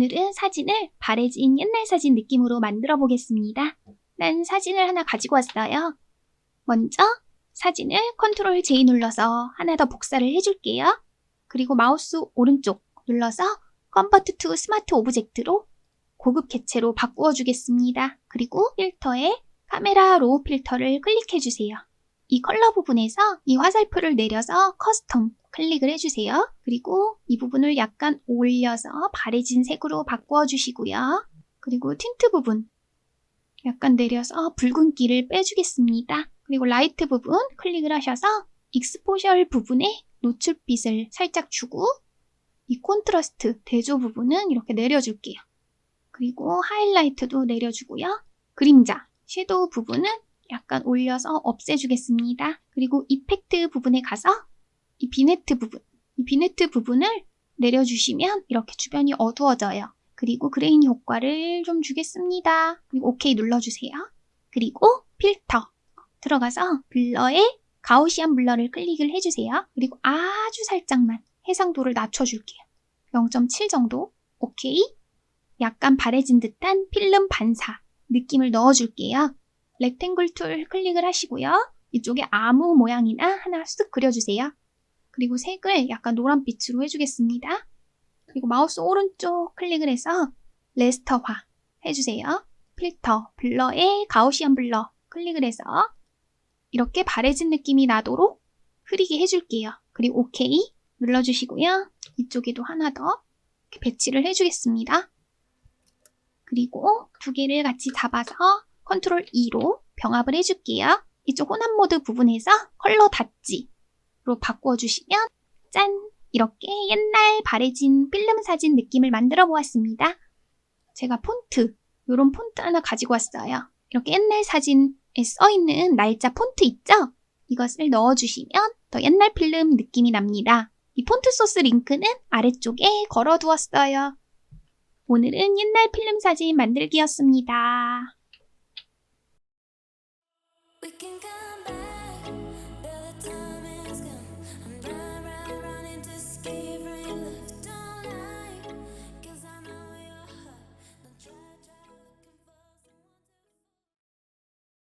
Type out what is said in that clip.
오늘은 사진을 바래진 옛날 사진 느낌으로 만들어 보겠습니다. 난 사진을 하나 가지고 왔어요. 먼저 사진을 컨트롤 J 눌러서 하나 더 복사를 해줄게요. 그리고 마우스 오른쪽 눌러서 컨버트 투 스마트 오브젝트로 고급 개체로 바꾸어 주겠습니다. 그리고 필터에 카메라 로우 필터를 클릭해 주세요. 이 컬러 부분에서 이 화살표를 내려서 커스텀 클릭을 해주세요. 그리고 이 부분을 약간 올려서 바래진 색으로 바꾸어 주시고요. 그리고 틴트 부분 약간 내려서 붉은기를 빼주겠습니다. 그리고 라이트 부분 클릭을 하셔서 익스포셜 부분에 노출빛을 살짝 주고 이 콘트라스트 대조 부분은 이렇게 내려줄게요. 그리고 하이라이트도 내려주고요. 그림자, 섀도우 부분은 약간 올려서 없애주겠습니다. 그리고 이펙트 부분에 가서 이 비네트 부분, 이 비네트 부분을 내려주시면 이렇게 주변이 어두워져요. 그리고 그레인 효과를 좀 주겠습니다. 그리고 OK 눌러주세요. 그리고 필터 들어가서 블러에 가우시안 블러를 클릭을 해주세요. 그리고 아주 살짝만 해상도를 낮춰줄게요. 0.7 정도. OK. 약간 바래진 듯한 필름 반사 느낌을 넣어줄게요. 렉탱글 툴 클릭을 하시고요. 이쪽에 아무 모양이나 하나 쓱 그려주세요. 그리고 색을 약간 노란빛으로 해주겠습니다. 그리고 마우스 오른쪽 클릭을 해서 레스터화 해주세요. 필터, 블러에 가우시안 블러 클릭을 해서 이렇게 바래진 느낌이 나도록 흐리게 해줄게요. 그리고 OK 눌러주시고요. 이쪽에도 하나 더 배치를 해주겠습니다. 그리고 두 개를 같이 잡아서 컨트롤 E로 병합을 해줄게요. 이쪽 혼합 모드 부분에서 컬러 닫지로 바꿔주시면 짠! 이렇게 옛날 바래진 필름 사진 느낌을 만들어 보았습니다. 제가 폰트, 이런 폰트 하나 가지고 왔어요. 이렇게 옛날 사진에 써있는 날짜 폰트 있죠? 이것을 넣어주시면 더 옛날 필름 느낌이 납니다. 이 폰트 소스 링크는 아래쪽에 걸어두었어요. 오늘은 옛날 필름 사진 만들기였습니다. We can come back, build time.